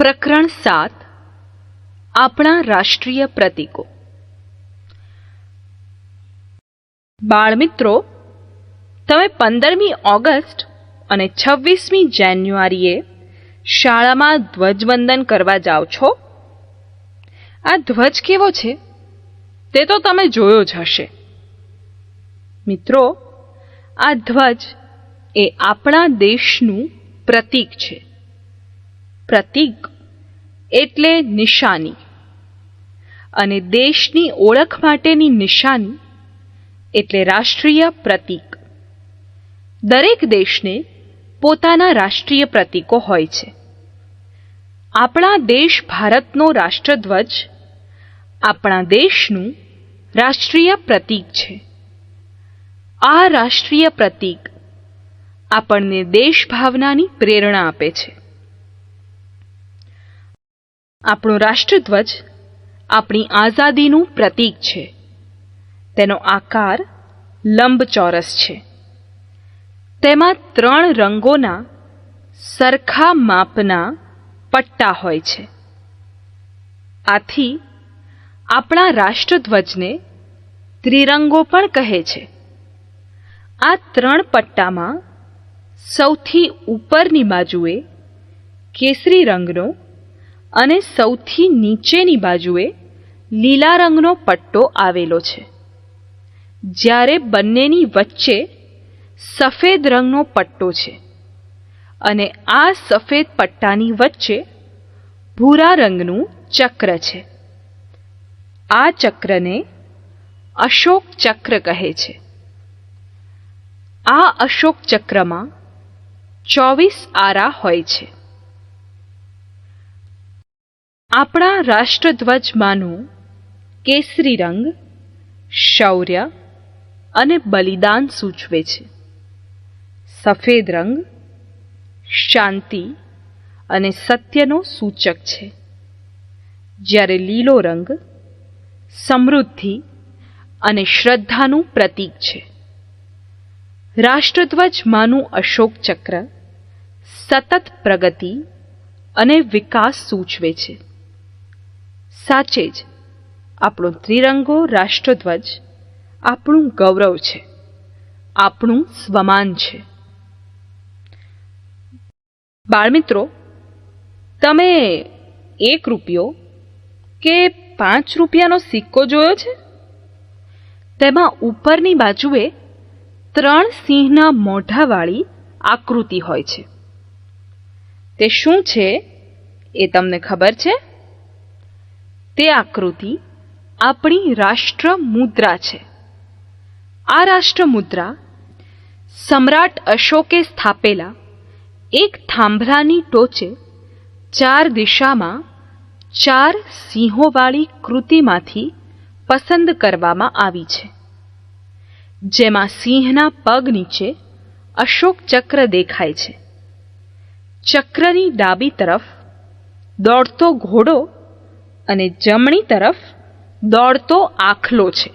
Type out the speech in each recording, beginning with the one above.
પ્રકરણ સાત, આપણા રાષ્ટ્રીય પ્રતીકો. બાળમિત્રો, તમે પંદરમી ઓગસ્ટ અને છવ્વીસમી જાન્યુઆરીએ શાળામાં ધ્વજવંદન કરવા જાઓ છો? આ ધ્વજ કેવો છે? તે તો તમે જોયો જ હશે. મિત્રો, આ ધ્વજ એ આપણા દેશનું પ્રતીક છે. પ્રતીક એટલે નિશાની. અને દેશની ઓળખ માટેની નિશાની એટલે રાષ્ટ્રીય પ્રતીક. દરેક દેશને પોતાના રાષ્ટ્રીય પ્રતીકો હોય છે. આપણા દેશ ભારતનો રાષ્ટ્રધ્વજ આપણા દેશનું રાષ્ટ્રીય પ્રતીક છે. આ રાષ્ટ્રીય પ્રતીક આપણને દેશભાવનાની પ્રેરણા આપે છે. આપણો રાષ્ટ્રધ્વજ આપણી આઝાદીનું પ્રતીક છે. તેનો આકાર લંબચોરસ છે. તેમાં ત્રણ રંગોના સરખા માપના પટ્ટા હોય છે. આથી આપણા રાષ્ટ્રધ્વજને ત્રિરંગો પણ કહે છે. આ ત્રણ પટ્ટામાં સૌથી ઉપરની બાજુએ કેસરી રંગનો અને સૌથી નીચેની બાજુએ લીલા રંગનો પટ્ટો આવેલો છે. જ્યારે બંનેની વચ્ચે સફેદ રંગનો પટ્ટો છે અને આ સફેદ પટ્ટાની વચ્ચે ભૂરા રંગનું ચક્ર છે. આ ચક્રને અશોક ચક્ર કહે છે. આ અશોક ચક્રમાં ચોવીસ આરા હોય છે. આપણા રાષ્ટ્રધ્વજમાંનું કેસરી રંગ, શૌર્ય અને બલિદાન સૂચવે છે. સફેદ રંગ, શાંતિ અને સત્યનો સૂચક છે. જ્યારે લીલો રંગ, સમૃદ્ધિ અને શ્રદ્ધાનું પ્રતીક છે. રાષ્ટ્રધ્વજમાંનું અશોક ચક્ર સતત પ્રગતિ અને વિકાસ સૂચવે છે. સાચે જ. આપણો ત્રિરંગો રાષ્ટ્રધ્વજ આપણું ગૌરવ છે. આપણું સ્વમાન છે. બાળમિત્રો, તમે એક રૂપિયો કે પાંચ રૂપિયાનો સિક્કો જોયો છે? તેમાં ઉપરની બાજુએ ત્રણ સિંહના મોઢાવાળી આકૃતિ હોય છે. તે શું છે એ તમને ખબર છે? તે આકૃતિ આપણી રાષ્ટ્ર મુદ્રા છે. આ રાષ્ટ્ર મુદ્રા સમ્રાટ અશોકે સ્થાપેલા એક થાંભલાની ટોચે ચાર દિશામાં ચાર સિંહોવાળી કૃતિમાંથી પસંદ કરવામાં આવી છે. જેમાં સિંહના પગ નીચે અશોક ચક્ર દેખાય છે. ચક્રની ડાબી તરફ દોડતો ઘોડો અને જમણી તરફ દોડતો આખલો છે.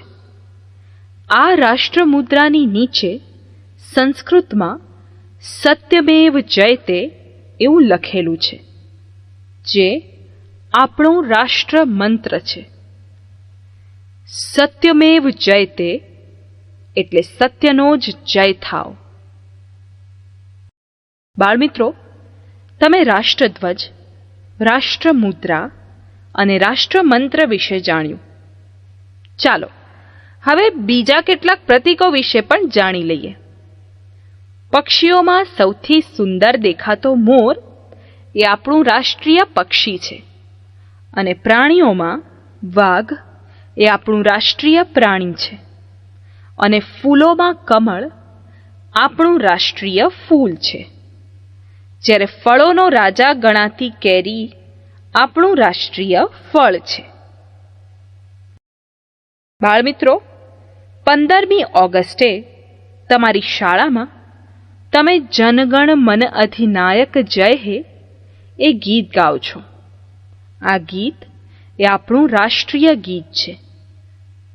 આ રાષ્ટ્રમુદ્રાની નીચે સંસ્કૃતમાં સત્યમેવ જયતે એવું લખેલું છે, જે આપણો રાષ્ટ્ર મંત્ર છે. સત્યમેવ જયતે એટલે સત્યનો જ જય થાવ. બાળમિત્રો, તમે રાષ્ટ્રધ્વજ, રાષ્ટ્રમુદ્રા અને રાષ્ટ્રમંત્ર વિશે જાણ્યું. ચાલો, હવે બીજા કેટલાક પ્રતીકો વિશે પણ જાણી લઈએ. પક્ષીઓમાં સૌથી સુંદર દેખાતો મોર એ આપણું રાષ્ટ્રીય પક્ષી છે અને પ્રાણીઓમાં વાઘ એ આપણું રાષ્ટ્રીય પ્રાણી છે અને ફૂલોમાં કમળ આપણું રાષ્ટ્રીય ફૂલ છે. જ્યારે ફળોનો રાજા ગણાતી કેરી આપણું રાષ્ટ્રીય ફળ છે. બાળમિત્રો, પંદરમી ઓગસ્ટે તમારી શાળામાં તમે જનગણ મન અધિનાયક જય હે એ ગીત ગાઓ છો. આ ગીત એ આપણું રાષ્ટ્રીય ગીત છે.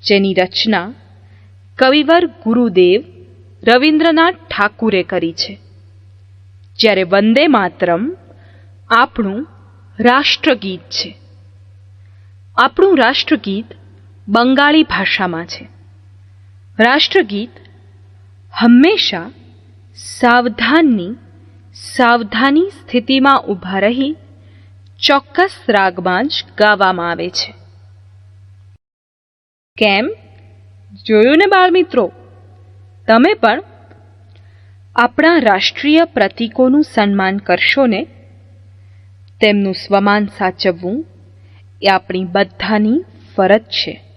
જેની રચના કવિવર ગુરુદેવ રવિન્દ્રનાથ ઠાકુરે કરી છે. જ્યારે વંદે માતરમ આપણું રાષ્ટ્રગીત છે. આપણું રાષ્ટ્રગીત બંગાળી ભાષામાં છે. રાષ્ટ્રગીત હંમેશા સાવધાનની, સાવધાની સ્થિતિમાં ઊભા રહી ચોક્કસ રાગમાં જ ગાવામાં આવે છે. કેમ? જોયું ને બાળમિત્રો? તમે પણ આપણા રાષ્ટ્રીય પ્રતીકોનું સન્માન કરશો ને તેમનું સ્વમાન સાચવવું એ આપણી બધાની ફરજ છે.